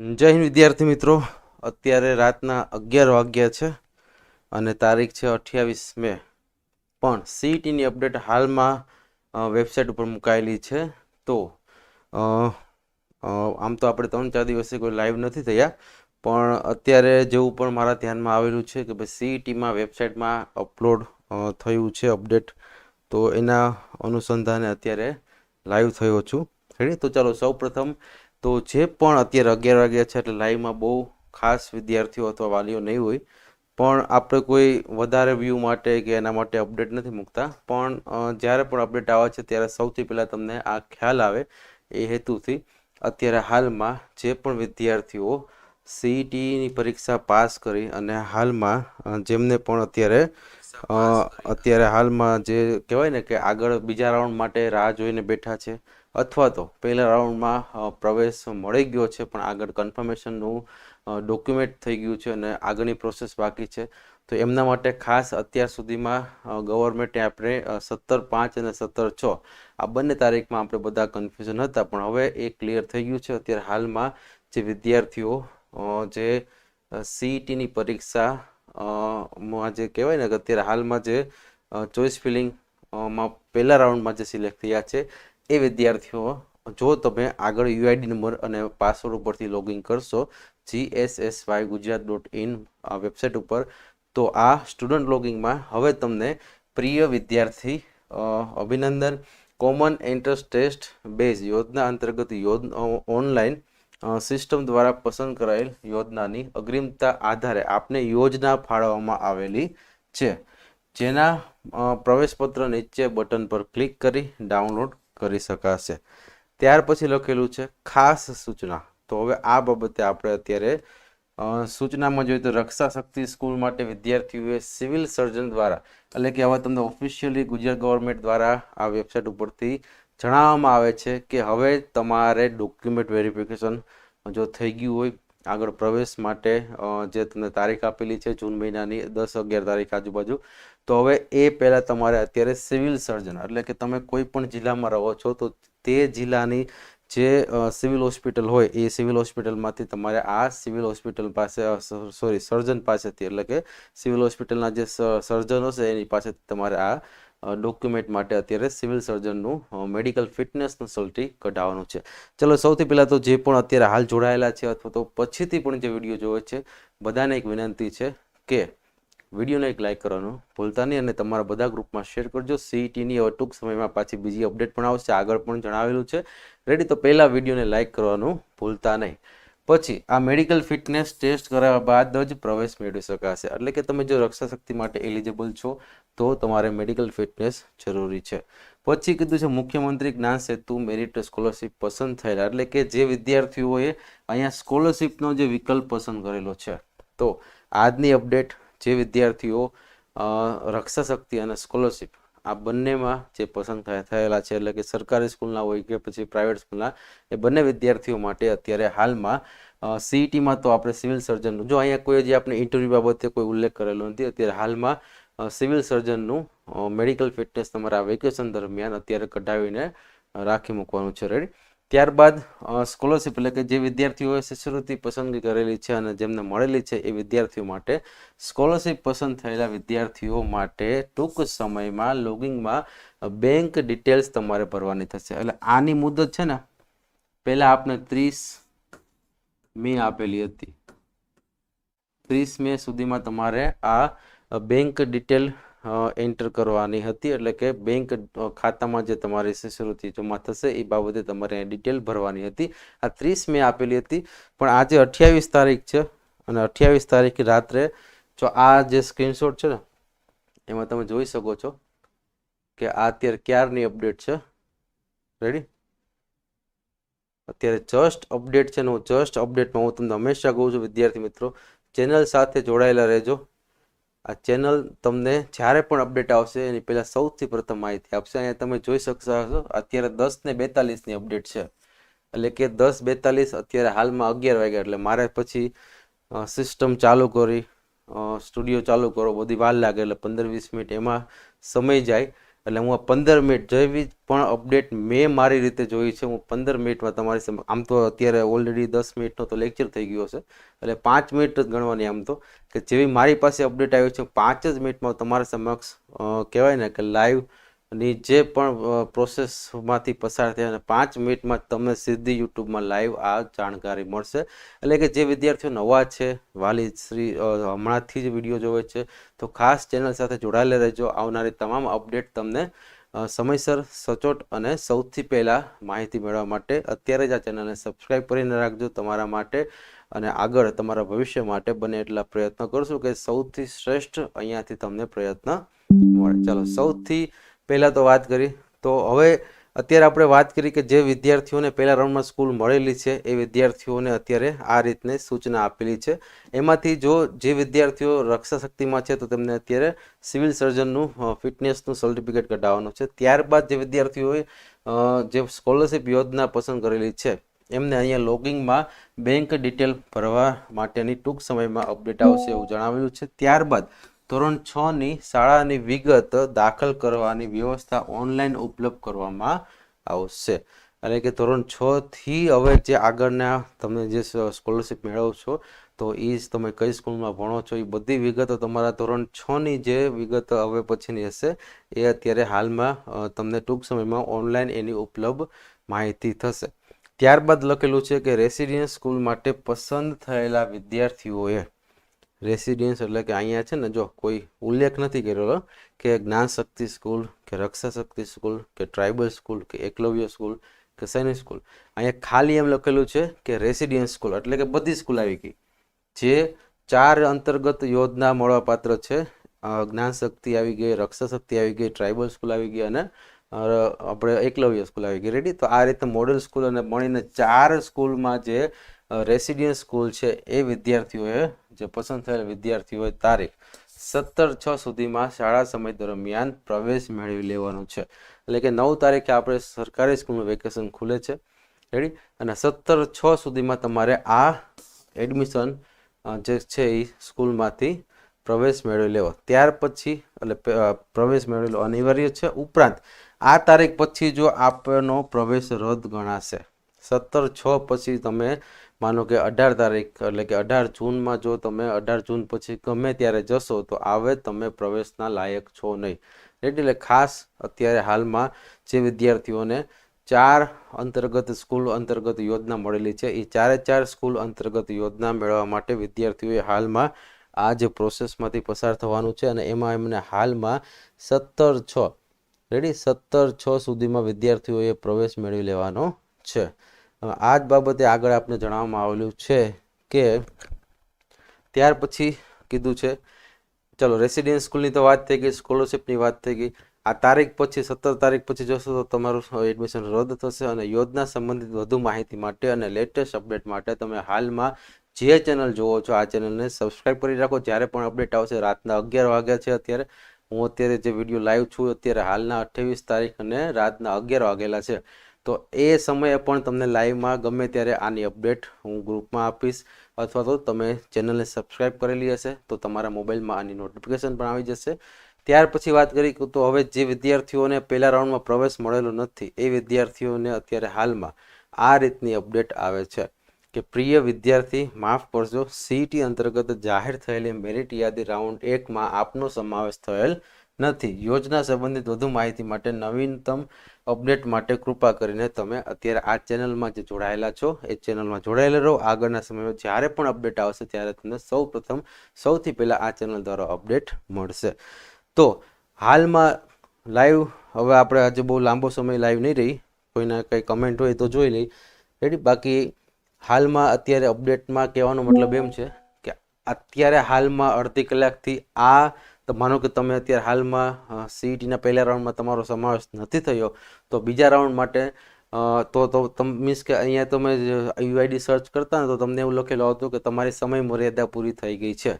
જય હિન્દ, વિદ્યાર્થી મિત્રો. અત્યારે રાતના અગિયાર વાગ્યા છે અને તારીખ છે અઠ્યાવીસ મે. પણ સીઈટીની અપડેટ હાલમાં વેબસાઇટ ઉપર મુકાયેલી છે. તો આમ તો આપણે ત્રણ ચાર દિવસે કોઈ લાઈવ નથી થયા, પણ અત્યારે જેવું પણ મારા ધ્યાનમાં આવેલું છે કે ભાઈ સીઈટીમાં વેબસાઇટમાં અપલોડ થયું છે અપડેટ, તો એના અનુસંધાને અત્યારે લાઈવ થયો છું. રેડી? તો ચાલો સૌ પ્રથમ તો જે પણ અત્યારે અગિયાર વાગ્યા છે એટલે લાઈવમાં બહુ ખાસ વિદ્યાર્થીઓ અથવા વાલીઓ નહીં હોય. પણ આપણે કોઈ વધારે વ્યૂ માટે કે એના માટે અપડેટ નથી મૂકતા. પણ જ્યારે પણ અપડેટ આવે છે ત્યારે સૌથી પહેલાં તમને આ ખ્યાલ આવે એ હેતુથી અત્યારે હાલમાં જે પણ વિદ્યાર્થીઓ સીઈટીની પરીક્ષા પાસ કરી અને હાલમાં જેમને પણ અત્યારે અત્યારે હાલમાં જે કહેવાય ને કે આગળ બીજા રાઉન્ડ માટે રાહ જોઈને બેઠા છે અથવા તો પહેલા રાઉન્ડમાં પ્રવેશ મળી ગયો છે, પણ આગળ કન્ફર્મેશનનું ડોક્યુમેન્ટ થઈ ગયું છે અને આગળની પ્રોસેસ બાકી છે. તો એમના માટે ખાસ અત્યાર સુધીમાં ગવર્મેન્ટે આપણે સત્તર પાંચ અને સત્તર છ, આ બંને તારીખમાં આપણે બધા કન્ફ્યુઝન હતા, પણ હવે એ ક્લિયર થઈ ગયું છે. અત્યારે હાલમાં જે વિદ્યાર્થીઓ જે સીઈટીની પરીક્ષા માં જે કહેવાય ને કે અત્યારે હાલમાં જે ચોઈસ ફિલિંગમાં પહેલા રાઉન્ડમાં જે સિલેક્ટ થયા છે એ વિદ્યાર્થીઓ, જો તમે આગળ યુઆઈડી નંબર અને પાસવર્ડ ઉપરથી લોગિન કરશો GSSY Gujarat dot in website ઉપર, તો આ સ્ટુડન્ટ લોગિંગમાં હવે તમને પ્રિય વિદ્યાર્થી અભિનંદન કોમન એન્ટ્રન્સ ટેસ્ટ બેઝ યોજના અંતર્ગત યોજના ઓનલાઈન સિસ્ટમ દ્વારા પસંદ કરાયેલ યોજનાની અગ્રિમતા આધારે આપને યોજના ફાળવવામાં આવેલી છે. જેના પ્રવેશપત્ર નીચે બટન પર ક્લિક કરી ડાઉનલોડ કરી શકાશે. ત્યાર પછી લખેલું છે, ખાસ સૂચના. તો હવે આ બાબતે આપણે અત્યારે સૂચનામાં જોઈએ તો રક્ષા શક્તિ સ્કૂલ માટે વિદ્યાર્થીઓએ સિવિલ સર્જન દ્વારા, એટલે કે હવે તમને ઓફિશિયલી ગુજરાત ગવર્મેન્ટ દ્વારા આ વેબસાઇટ ઉપરથી જણાવવામાં આવે છે કે હવે તમારે ડોક્યુમેન્ટ વેરિફિકેશન જો થઈ ગયું હોય, આગળ પ્રવેશ માટે જે તમને તારીખ આપેલી છે જૂન મહિનાની, દસ અગિયાર તારીખ આજુબાજુ તો હવે એ પહેલાં તમારે અત્યારે સિવિલ સર્જન, એટલે કે તમે કોઈ પણ જિલ્લામાં રહો છો, તો તે જિલ્લાની જે સિવિલ હોસ્પિટલ હોય, એ સિવિલ હોસ્પિટલમાંથી તમારે આ સિવિલ હોસ્પિટલ પાસે સોરી, સર્જન પાસેથી, એટલે કે સિવિલ હોસ્પિટલના જે સર્જન હશે એની પાસેથી તમારે આ ડોક્યુમેન્ટ માટે અત્યારે સિવિલ સર્જનનું મેડિકલ ફિટનેસનું સર્ટી કઢાવવાનું છે. ચલો, સૌથી પહેલાં તો જે પણ અત્યારે હાલ જોડાયેલા છે, અથવા તો પછીથી પણ જે વીડિયો જોવે છે, બધાને એક વિનંતી છે કે વિડીયોને એક લાઇક કરવાનું ભૂલતા નહીં અને તમારા બધા ગ્રુપમાં શેર કરજો. સીઈટીની હવે ટૂંક સમયમાં પાછી બીજી અપડેટ પણ આવશે. આગળ પણ જણાવેલું છે. રેડી તો પહેલાં વિડીયોને લાઇક કરવાનું ભૂલતા નહીં. પછી, આ મેડિકલ ફિટનેસ ટેસ્ટ કરાવ્યા બાદ જ પ્રવેશ મેળવી શકાશે. એટલે કે તમે જો રક્ષા શક્તિ માટે એલિજિબલ છો, તો તમારે મેડિકલ ફિટનેસ જરૂરી છે. પછી કીધું છે, મુખ્યમંત્રી જ્ઞાન સેતુ મેરિટ સ્કોલરશિપ પસંદ થયેલા. એટલે કે જે વિદ્યાર્થીઓએ અહીંયા સ્કોલરશિપનો જે વિકલ્પ પસંદ કરેલો છે. તો આજની અપડેટ જે વિદ્યાર્થીઓ રક્ષા શક્તિ અને સ્કોલરશિપ આ બંનેમાં જે પસંદ થયા- થયેલા છે, એટલે કે સરકારી સ્કૂલના હોય કે પછી પ્રાઇવેટ સ્કૂલના, એ બંને વિદ્યાર્થીઓ માટે અત્યારે હાલમાં સીઈટીમાં તો આપણે સિવિલ સર્જનનું જો અહીંયા કોઈ જે આપણે ઇન્ટરવ્યૂ બાબતે કોઈ ઉલ્લેખ કરેલો નથી, અત્યારે હાલમાં સિવિલ સર્જનનું મેડિકલ ફિટનેસ તમારા વેકેશન દરમિયાન અત્યારે કઢાવીને રાખી મૂકવાનું છે રેડી ત્યારબાદ સ્કોલરશિપ એટલે કે જે વિદ્યાર્થીઓએ શિષ્યવૃત્તિ પસંદગી કરેલી છે અને જેમને મળેલી છે એ વિદ્યાર્થીઓ માટે સ્કોલરશિપ પસંદ થયેલા વિદ્યાર્થીઓ માટે ટૂંક સમયમાં લોગિંગમાં બેંક ડિટેલ્સ તમારે ભરવાની થશે. એટલે આની મુદત છે ને, પહેલાં આપને ત્રીસ મે આપેલી હતી. ત્રીસ મે સુધીમાં તમારે આ બેંક ડિટેલ એન્ટર કરવાની હતી. એટલે કે બેંક ખાતામાં જે તમારી શિષ્યવૃત્તિ જમા થશે, એ બાબતે તમારે ડિટેલ ભરવાની હતી. આ ત્રીસ મે આપેલી હતી. પણ આજે અઠ્યાવીસ તારીખ છે અને અઠ્યાવીસ તારીખ રાત્રે જો આ જે સ્ક્રીનશોટ છે ને, એમાં તમે જોઈ શકો છો કે આ અત્યારે ક્યારની અપડેટ છે. રેડી અત્યારે જસ્ટ અપડેટ છે ને, હું જસ્ટ અપડેટમાં હું તમને હંમેશા કહું છું, વિદ્યાર્થી મિત્રો ચેનલ સાથે જોડાયેલા રહેજો. આ ચેનલ તમને જ્યારે પણ અપડેટ આવશે, એની પહેલાં સૌથી પ્રથમ માહિતી આપશે. અહીંયા તમે જોઈ શકશો અત્યારે દસ ને બેતાલીસની અપડેટ છે. એટલે કે દસ બેતાલીસ અત્યારે હાલમાં અગિયાર વાગ્યા, એટલે મારે પછી સિસ્ટમ ચાલુ કરી સ્ટુડિયો ચાલુ કરો, બધી વાર લાગે, એટલે પંદર વીસ મિનિટ એમાં સમય જાય. એટલે હું આ પંદર મિનિટ જેવી પણ અપડેટ મેં મારી રીતે જોઈ છે. હું પંદર મિનિટમાં તમારી આમ તો અત્યારે ઓલરેડી દસ મિનિટનો તો લેક્ચર થઈ ગયો છે. એટલે પાંચ મિનિટ જ ગણવાની આમ તો. કે જેવી મારી પાસે અપડેટ આવી છે પાંચ જ મિનિટમાં તમારા સમક્ષ કહેવાય ને કે લાઈવ ની જે પણ પ્રોસેસમાંથી પસાર થયા અને પાંચ મિનિટમાં તમને સીધી યુટ્યુબમાં લાઈવ આ જાણકારી મળશે. એટલે કે જે વિદ્યાર્થીઓ નવા છે, વાલી શ્રી હમણાંથી જ વીડિયો જોવે છે, તો ખાસ ચેનલ સાથે જોડાયેલા રહેજો. આવનારી તમામ અપડેટ તમને સમયસર, સચોટ અને સૌથી પહેલાં માહિતી મેળવવા માટે અત્યારે જ આ ચેનલને સબસ્ક્રાઈબ કરીને રાખજો. તમારા માટે અને આગળ તમારા ભવિષ્ય માટે બને એટલા પ્રયત્ન કરશું કે સૌથી શ્રેષ્ઠ અહીંયાથી તમને પ્રયત્ન મળે. ચાલો, સૌથી પહેલાં તો વાત કરી. તો હવે અત્યારે આપણે વાત કરી કે જે વિદ્યાર્થીઓને પહેલા રાઉન્ડમાં સ્કૂલ મળેલી છે, એ વિદ્યાર્થીઓને અત્યારે આ રીતની સૂચના આપેલી છે. એમાંથી જો જે વિદ્યાર્થીઓ રક્ષા શક્તિમાં છે, તો તેમને અત્યારે સિવિલ સર્જનનું ફિટનેસનું સર્ટિફિકેટ કઢાવવાનું છે. ત્યારબાદ જે વિદ્યાર્થીઓએ જે સ્કોલરશિપ યોજના પસંદ કરેલી છે, એમને અહીંયા લોગિંગમાં બેંક ડિટેલ ભરવા માટેની ટૂંક સમયમાં અપડેટ આવશે એવું જણાવ્યું છે. ત્યારબાદ ધોરણ છ ની શાળાની વિગત દાખલ કરવાની વ્યવસ્થા ઓનલાઈન ઉપલબ્ધ કરવામાં આવશે. એટલે કે ધોરણ છ થી હવે જે આગળના તમે જે સ્કોલરશિપ મેળવો છો, તો એ જ તમે કઈ સ્કૂલમાં ભણો છો એ બધી વિગતો તમારા ધોરણ છ ની જે વિગત હવે પછીની હશે, એ અત્યારે હાલમાં તમને ટૂંક સમયમાં ઓનલાઈન એની ઉપલબ્ધ માહિતી થશે. ત્યારબાદ લખેલું છે કે રેસિડેન્સ સ્કૂલ માટે પસંદ થયેલા વિદ્યાર્થીઓએ રેસિડેન્સ એટલે કે અહીંયા છે ને જો કોઈ ઉલ્લેખ નથી કરેલો કે જ્ઞાન શક્તિ સ્કૂલ, કે રક્ષા શક્તિ સ્કૂલ, કે ટ્રાઇબલ સ્કૂલ, કે એકલવ્ય સ્કૂલ, કે સૈનિક સ્કૂલ. અહીંયા ખાલી એમ લખેલું છે કે રેસિડેન્સ સ્કૂલ, એટલે કે બધી સ્કૂલ આવી ગઈ. જે ચાર અંતર્ગત યોજના મળવાપાત્ર છે. જ્ઞાન શક્તિ આવી ગઈ, રક્ષા શક્તિ આવી ગઈ, ટ્રાઇબલ સ્કૂલ આવી ગઈ અને આપણે એકલવ્ય સ્કૂલ આવી ગઈ. રેડી તો આ રીતે મોડલ સ્કૂલ અને મળીને ચાર સ્કૂલમાં જે રેસિડેન્સ સ્કૂલ છે એ વિદ્યાર્થીઓએ, જે પસંદ થયેલ વિદ્યાર્થીઓએ તારીખ સત્તર છ સુધીમાં શાળા સમય દરમિયાન પ્રવેશ મેળવી લેવાનો છે. એટલે કે નવ તારીખે આપણે સરકારી સ્કૂલનું વેકેશન ખુલે છે. રેડી અને સત્તર છ સુધીમાં તમારે આ એડમિશન જે છે એ સ્કૂલમાંથી પ્રવેશ મેળવી લેવો. ત્યાર પછી, એટલે પ્રવેશ મેળવી લેવો અનિવાર્ય છે. ઉપરાંત, આ તારીખ પછી જો આપનો પ્રવેશ રદ ગણાશે, સત્તર છ પછી તમે માનો કે અઢાર તારીખ, એટલે કે અઢાર જૂનમાં જો તમે અઢાર જૂન પછી ગમે ત્યારે જશો, તો આવે તમે પ્રવેશના લાયક છો નહીં. એટલે ખાસ અત્યારે હાલમાં જે વિદ્યાર્થીઓને ચાર અંતર્ગત સ્કૂલ અંતર્ગત યોજના મળેલી છે. એ ચારે ચાર સ્કૂલ અંતર્ગત યોજના મેળવવા માટે વિદ્યાર્થીઓએ હાલમાં આ જે પ્રોસેસમાંથી પસાર થવાનું છે અને એમાં એમને હાલમાં સત્તર છ રેડી સત્તર છ સુધીમાં વિદ્યાર્થીઓએ પ્રવેશ મેળવી લેવાનો છે. આ જ બાબતે આગળ આપને જણાવવામાં આવેલું છે કે ત્યાર પછી કીધું છે, ચલો રેસિડેન્સ સ્કૂલની તો વાત થઈ ગઈ સ્કોલરશિપની વાત થઈ ગઈ. આ તારીખ પછી, સત્તર તારીખ પછી જશો તો તમારું એડમિશન રદ થશે અને યોજના સંબંધિત વધુ માહિતી માટે અને લેટેસ્ટ અપડેટ માટે તમે હાલમાં જે ચેનલ જોવો છો, આ ચેનલને સબસ્ક્રાઈબ કરી રાખો. જ્યારે પણ અપડેટ આવશે, રાતના અગિયાર વાગ્યા છે અત્યારે. હું અત્યારે જે વીડિયો લાઈવ છું, અત્યારે હાલના અઠ્ઠાવીસ તારીખ અને રાતના અગિયાર વાગેલા છે. તો એ સમયે પણ તમને લાઈવમાં ગમે ત્યારે આની અપડેટ હું ગ્રુપમાં આપીશ. અથવા તો તમે ચેનલને સબસ્ક્રાઈબ કરેલી હશે, તો તમારા મોબાઈલમાં આની નોટિફિકેશન પણ આવી જશે. ત્યાર પછી વાત કરી તો હવે જે વિદ્યાર્થીઓને પહેલા રાઉન્ડમાં પ્રવેશ મળેલો નથી, એ વિદ્યાર્થીઓને અત્યારે હાલમાં આ રીતની અપડેટ આવે છે કે પ્રિય વિદ્યાર્થી, માફ કરજો સીઈટી અંતર્ગત જાહેર થયેલી મેરિટ યાદી રાઉન્ડ એકમાં આપનો સમાવેશ થયેલ નથી. યોજના સંબંધિત વધુ માહિતી માટે નવીનતમ અપડેટ માટે કૃપા કરીને તમે અત્યારે આ ચેનલમાં જે જોડાયેલા છો. એ ચેનલમાં જોડાયેલા રહો. આગળના સમયમાં જ્યારે પણ અપડેટ આવશે ત્યારે તમને સૌ સૌથી પહેલાં આ ચેનલ દ્વારા અપડેટ મળશે. તો હાલમાં લાઈવ, હવે આપણે આજે બહુ લાંબો સમય લાઈવ નહીં રહી. કોઈના કંઈ કમેન્ટ હોય તો જોઈ લઈ. રેડી? બાકી હાલમાં અત્યારે અપડેટમાં કહેવાનો મતલબ એમ છે કે અત્યારે હાલમાં અડધી કલાકથી આ તો માનો કે તમે અત્યારે હાલમાં સીઈટીના પહેલા રાઉન્ડમાં તમારો સમાવેશ નથી થયો, તો બીજા રાઉન્ડ માટે તો તો તમ, મીન્સ કે અહીંયા તમે યુઆઈડી સર્ચ કરતા ને તો તમને એવું લખેલું હતું કે તમારી સમય મર્યાદા પૂરી થઈ ગઈ છે.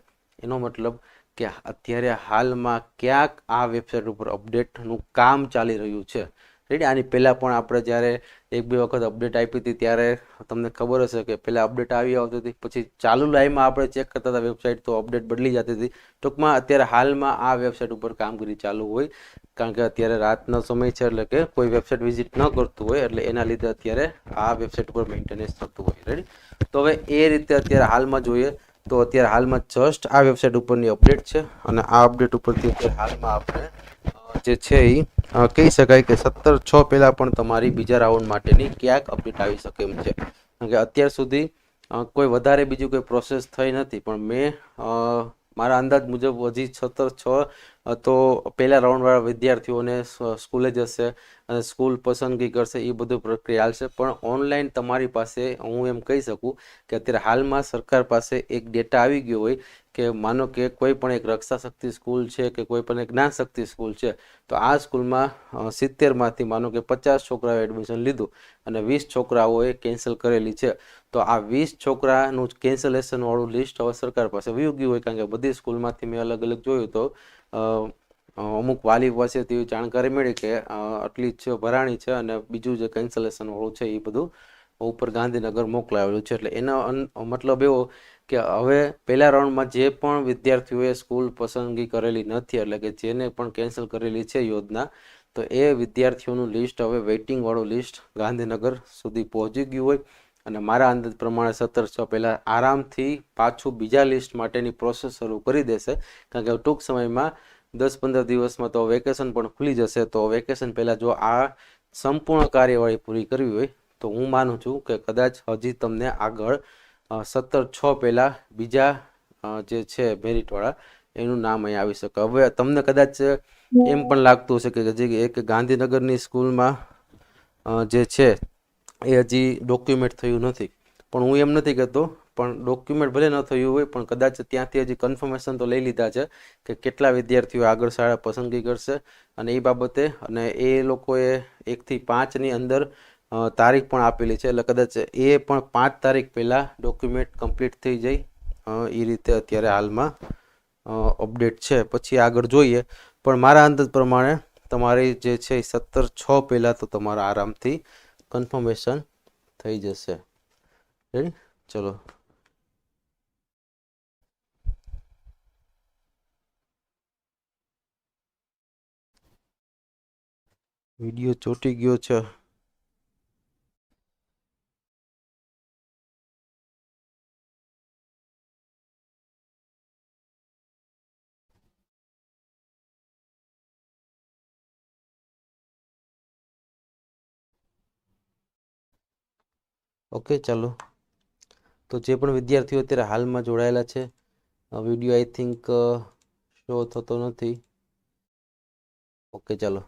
એનો મતલબ કે અત્યારે હાલમાં ક્યાંક આ વેબસાઇટ ઉપર અપડેટનું કામ ચાલી રહ્યું છે. રેડી? આની પહેલાં પણ આપણે જ્યારે એક બે વખત અપડેટ આપી હતી, ત્યારે તમને ખબર હશે કે પહેલાં અપડેટ આવી આવતી હતી, પછી ચાલુ લાઈવમાં આપણે ચેક કરતા હતા વેબસાઇટ તો અપડેટ બદલી જતી હતી. ટૂંકમાં અત્યારે હાલમાં આ વેબસાઇટ ઉપર કામગીરી ચાલુ હોય, કારણ કે અત્યારે રાતનો સમય છે, એટલે કે કોઈ વેબસાઇટ વિઝિટ ન કરતું હોય, એટલે એના લીધે અત્યારે આ વેબસાઇટ ઉપર મેન્ટેનન્સ થતું હોય. રેડી? તો હવે એ રીતે અત્યારે હાલમાં જોઈએ, તો અત્યારે હાલમાં જસ્ટ આ વેબસાઇટ ઉપરની અપડેટ છે, અને આ અપડેટ ઉપરથી અત્યારે હાલમાં આપણે જે છે એ કહી શકાય કે સત્તર છ પહેલાં પણ તમારી બીજા રાઉન્ડ માટેની ક્યાંક અપડેટ આવી શકે એમ છે. કારણ કે અત્યાર સુધી કોઈ વધારે બીજું કોઈ પ્રોસેસ થઈ નથી, પણ મેં મારા અંદાજ મુજબ હજી સત્તર છ તો પહેલા રાઉન્ડવાળા વિદ્યાર્થીઓને સ્કૂલે જશે અને સ્કૂલ પસંદગી કરશે, એ બધું પ્રક્રિયા હાલશે. પણ ઓનલાઈન તમારી પાસે, હું એમ કહી શકું કે અત્યારે હાલમાં સરકાર પાસે એક ડેટા આવી ગયો હોય કે માનો કે કોઈ પણ એક રક્ષા શક્તિ સ્કૂલ છે કે કોઈ પણ એક જ્ઞાન શક્તિ સ્કૂલ છે, તો આ સ્કૂલમાં સિત્તેરમાંથી માનો કે પચાસ છોકરાઓએ એડમિશન લીધું અને વીસ છોકરાઓએ કેન્સલ કરેલી છે. તો આ વીસ છોકરાનું કેન્સલેશન વાળું લિસ્ટ હવે સરકાર પાસે વયું ગયું હોય કારણ કે બધી સ્કૂલમાંથી મેં અલગ અલગ જોયું તો અમુક વાલી પાસેથી જાણકારી મળી કે આટલી જ ભરાણી છે અને બીજું જે કેન્સલેશનવાળું છે એ બધું ઉપર ગાંધીનગર મોકલાવેલું છે. એટલે એનો મતલબ એવો કે હવે પહેલા રાઉન્ડમાં જે પણ વિદ્યાર્થીઓએ સ્કૂલ પસંદગી કરેલી નથી, એટલે કે જેને પણ કેન્સલ કરેલી છે યોજના, તો એ વિદ્યાર્થીઓનું લિસ્ટ હવે વેઇટિંગવાળું લિસ્ટ ગાંધીનગર સુધી પહોંચી ગયું હોય. અને મારા અંદાજ પ્રમાણે સત્તર છ પહેલાં આરામથી પાછું બીજા લિસ્ટ માટેની પ્રોસેસ શરૂ કરી દેશે. કારણ કે ટૂંક સમયમાં દસ પંદર દિવસમાં તો વેકેશન પણ ખુલી જશે. તો વેકેશન પહેલાં જો આ સંપૂર્ણ કાર્યવાહી પૂરી કરવી હોય, તો હું માનું છું કે કદાચ હજી તમને આગળ સત્તર છ પહેલાં બીજા જે છે મેરિટવાળા, એનું નામ અહીં આવી શકે. હવે તમને કદાચ એમ પણ લાગતું હશે કે જે એક ગાંધીનગરની સ્કૂલમાં જે છે એ હજી ડોક્યુમેન્ટ થયું નથી. પણ હું એમ નથી કહેતો, પણ ડોક્યુમેન્ટ ભલે ન થયું હોય, પણ કદાચ ત્યાંથી હજી કન્ફર્મેશન તો લઈ લીધા છે કે કેટલા વિદ્યાર્થીઓ આગળ શાળા પસંદગી કરશે અને એ બાબતે અને એ લોકોએ એકથી પાંચની અંદર તારીખ પણ આપેલી છે. એટલે કદાચ એ પણ પાંચ તારીખ પહેલાં ડોક્યુમેન્ટ કમ્પ્લીટ થઈ જાય એ રીતે અત્યારે હાલમાં અપડેટ છે. પછી આગળ જોઈએ. પણ મારા અંદાજ પ્રમાણે તમારી જે છે એ સત્તર છ પહેલાં તો તમારા આરામથી કન્ફર્મેશન થઈ જશે. ચલો. વીડિયો ચોટી ગયો છે. ઓકે, ચાલો. તો જે પણ વિદ્યાર્થીઓ અત્યારે હાલમાં જોડાયેલા છે વીડિયો આઈ થિંક શો થતો નથી. ઓકે, ચાલો.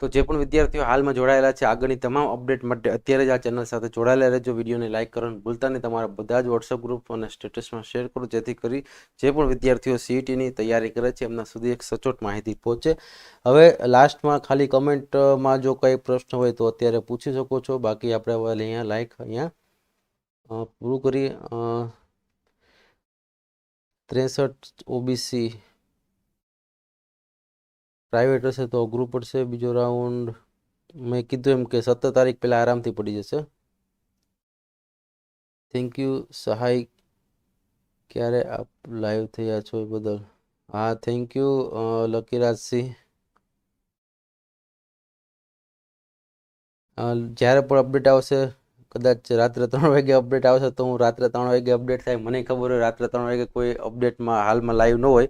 તો જે પણ વિદ્યાર્થીઓ હાલમાં જોડાયેલા છે, આગળની તમામ અપડેટ માટે અત્યારે જ આ ચેનલ સાથે જોડાયેલા રહેજો. વિડીયોને લાઇક કરવાનું ભૂલતા નહીં તમારા બધા જ વોટ્સઅપ ગ્રુપ અને સ્ટેટસમાં શેર કરો, જેથી કરી જે પણ વિદ્યાર્થીઓ સીઈટીની તૈયારી કરે છે, એમના સુધી એક સચોટ માહિતી પહોંચે. હવે લાસ્ટમાં ખાલી કમેન્ટમાં જો કંઈ પ્રશ્ન હોય તો અત્યારે પૂછી શકો છો. બાકી આપણે હવે અહીંયા લાઇક અહીંયા પૂરું કરી ત્રેસઠ ઓબીસી પ્રાઇવેટ હશે તો અઘરું પડશે બીજો રાઉન્ડ મેં કીધું એમ કે સત્તર તારીખ પહેલાં આરામથી પડી જશે. થેન્ક યુ સહાય. ક્યારે આપ લાઈવ થયા છો એ બદલ? હા થેન્ક યુ લકીરાજસિંહ જ્યારે પણ અપડેટ આવશે, કદાચ રાત્રે ત્રણ વાગે અપડેટ આવશે, તો હું રાત્રે ત્રણ વાગે અપડેટ થાય. મને ખબર હોય રાત્રે ત્રણ વાગે કોઈ અપડેટમાં હાલમાં લાઈવ ન હોય.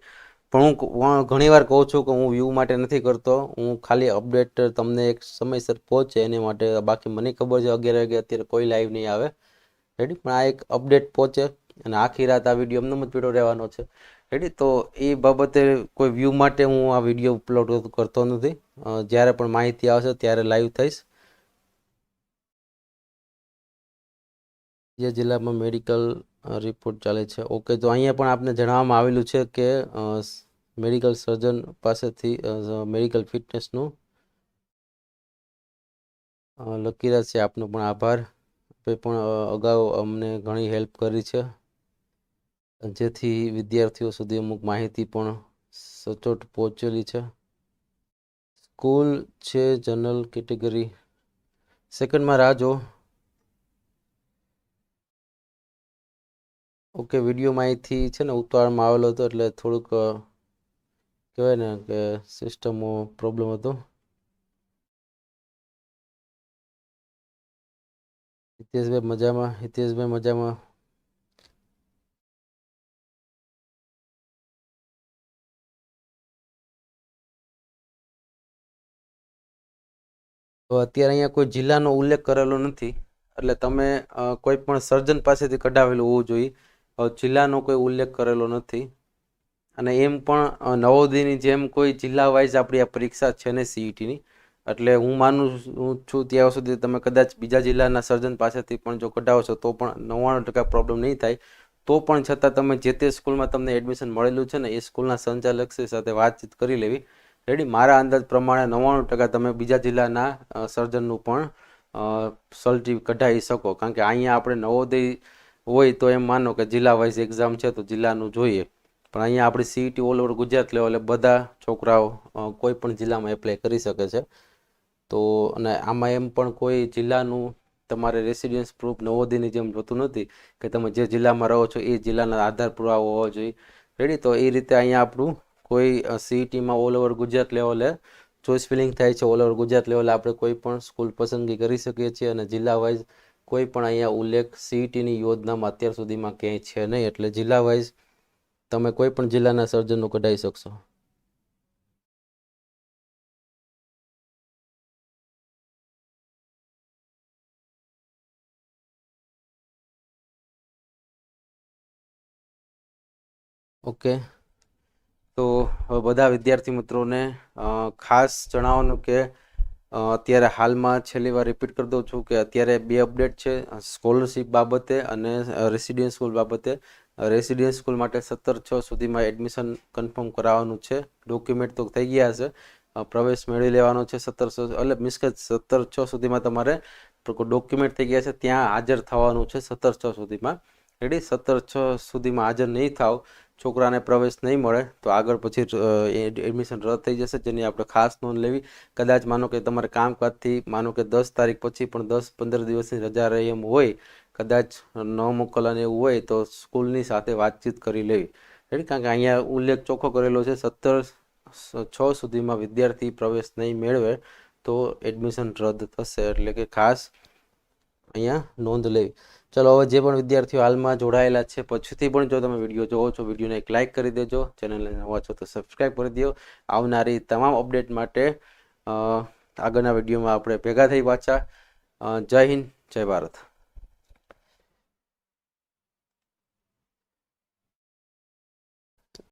પણ હું ઘણીવાર કહું છું કે હું વ્યૂ માટે નથી કરતો. હું ખાલી અપડેટ તમને એક સમયસર પહોંચે એની માટે બાકી મને ખબર છે અગિયાર વાગે અત્યારે કોઈ લાઈવ નહીં આવે. રેડી પણ આ એક અપડેટ પહોંચે અને આખી રાત આ વીડિયો એમને જ પીડો રહેવાનો છે. રેડી તો એ બાબતે કોઈ વ્યૂ માટે હું આ વીડિયો અપલોડ કરતો નથી. જ્યારે પણ માહિતી આવશે ત્યારે લાઈવ થઈશ. જે જિલ્લામાં મેડિકલ રિપોર્ટ ચાલે છે. ઓકે તો અહીંયા પણ આપને જણાવવામાં આવેલું છે કે મેડિકલ સર્જન પાસેથી મેડિકલ ફિટનેસનું લકીરાજ છે આપનો પણ આભાર. આપે પણ અગાઉ અમને ઘણી હેલ્પ કરી છે. જેથી વિદ્યાર્થીઓ સુધી અમુક માહિતી પણ સચોટ પહોંચેલી છે. સ્કૂલ છે જનરલ કેટેગરી સેકન્ડમાં રાહ જો ઓકે, વિડીયોમાં અહીંથી છે ને ઉતારવામાં આવેલો હતો એટલે થોડુંક કહેવાય ને કે સિસ્ટમો પ્રોબ્લેમ હતો. હિતેશભાઈ મજામાં હિતેશભાઈ મજામાં. તો અત્યારે અહીંયા કોઈ જિલ્લાનો ઉલ્લેખ કરેલો નથી, એટલે તમે કોઈ પણ સર્જન પાસેથી કઢાવેલું હોવું જોઈએ. જિલ્લાનો કોઈ ઉલ્લેખ કરેલો નથી. અને એમ પણ નવોદયની જેમ કોઈ જિલ્લા વાઇઝ આપણી આ પરીક્ષા છે ને સીઈટીની એટલે હું માનું છું- ત્યાં સુધી તમે કદાચ બીજા જિલ્લાના સર્જન પાસેથી પણ જો કઢાવો છો, તો પણ નવ્વાણું ટકા પ્રોબ્લેમ નહીં થાય. તો પણ છતાં તમે જે તે સ્કૂલમાં તમને એડમિશન મળેલું છે ને, એ સ્કૂલના સંચાલકશ્રી સાથે વાતચીત કરી લેવી. રેડી મારા અંદાજ પ્રમાણે નવ્વાણું ટકા તમે બીજા જિલ્લાના સર્જનનું પણ સર્ટી કઢાવી શકો. કારણ કે અહીંયા આપણે નવોદય હોય તો એમ માનો કે જિલ્લા વાઇઝ એક્ઝામ છે તો જિલ્લાનું જોઈએ. પણ અહીંયા આપણી સીઈટી ઓલ ઓવર ગુજરાત લેવલે બધા છોકરાઓ કોઈ પણ જિલ્લામાં એપ્લાય કરી શકે છે. તો, અને આમાં એમ પણ કોઈ જિલ્લાનું તમારે રેસિડેન્સ પ્રૂફ નવોદયની જેમ જોતું નથી કે તમે જે જિલ્લામાં રહો છો એ જિલ્લાના આધાર પુરાવો હોવો જોઈએ. રેડી તો એ રીતે અહીંયા આપણું કોઈ સીઈટીમાં ઓલ ઓવર ગુજરાત લેવલે ચોઈસ ફિલિંગ થાય છે. ઓલ ઓવર ગુજરાત લેવલે આપણે કોઈ પણ સ્કૂલ પસંદગી કરી શકીએ છીએ અને જિલ્લા વાઇઝ કોઈ પણ અહીંયા ઉલ્લેખ સીઈટીની યોજનામાં અત્યાર સુધીમાં ક્યાંય છે નહીં, એટલે જિલ્લા વાઇઝ તમે કોઈ પણ જિલ્લાના સર્જનો કઢાવી શકશો. ઓકે. તો બધા વિદ્યાર્થી મિત્રોને ખાસ જણાવવાનું કે અત્યારે હાલમાં છેલ્લી વાર રિપીટ કરી દઉં છું કે અત્યારે બે અપડેટ છે સ્કોલરશિપ બાબતે અને રેસિડેન્સ સ્કૂલ બાબતે. રેસિડેન્સ સ્કૂલ માટે સત્તર છ સુધીમાં એડમિશન કન્ફર્મ કરાવવાનું છે. ડોક્યુમેન્ટ તો થઈ ગયા છે. પ્રવેશ મેળવી લેવાનો છે સત્તર એટલે મીન્સ કે સત્તર છ સુધીમાં તમારે ડોક્યુમેન્ટ થઈ ગયા છે, ત્યાં હાજર થવાનું છે સત્તર છ સુધીમાં. રેડી સત્તર છ સુધીમાં હાજર નહીં થાવ. છોકરાને પ્રવેશ નહીં મળે, તો આગળ પછી એડમિશન રદ થઈ જશે, જેની આપણે ખાસ નોંધ લેવી. કદાચ માનો કે તમારે કામકાજથી, માનો કે દસ તારીખ પછી પણ દસ પંદર દિવસની રજા રહે એમ હોય, કદાચ ન મોકલવાનું એવું હોય, તો સ્કૂલની સાથે વાતચીત કરી લેવી. કારણ કે અહીંયા ઉલ્લેખ ચોખ્ખો કરેલો છે, સત્તર છ સુધીમાં વિદ્યાર્થી પ્રવેશ નહીં મેળવે, તો એડમિશન રદ થશે. એટલે કે ખાસ અહીંયા નોંધ લેવી. ચલો, હવે જે પણ વિદ્યાર્થીઓ હાલમાં જોડાયેલા છે, પછીથી પણ જો તમે વીડિયો જોવો છો, વિડીયોને એક લાઇક કરી દેજો, ચેનલને નવા છો તો સબસ્ક્રાઈબ કરી દો. આવનારી તમામ અપડેટ માટે આગળના વિડીયોમાં આપણે ભેગા થઈ પાછા. જય હિન્દ, જય ભારત.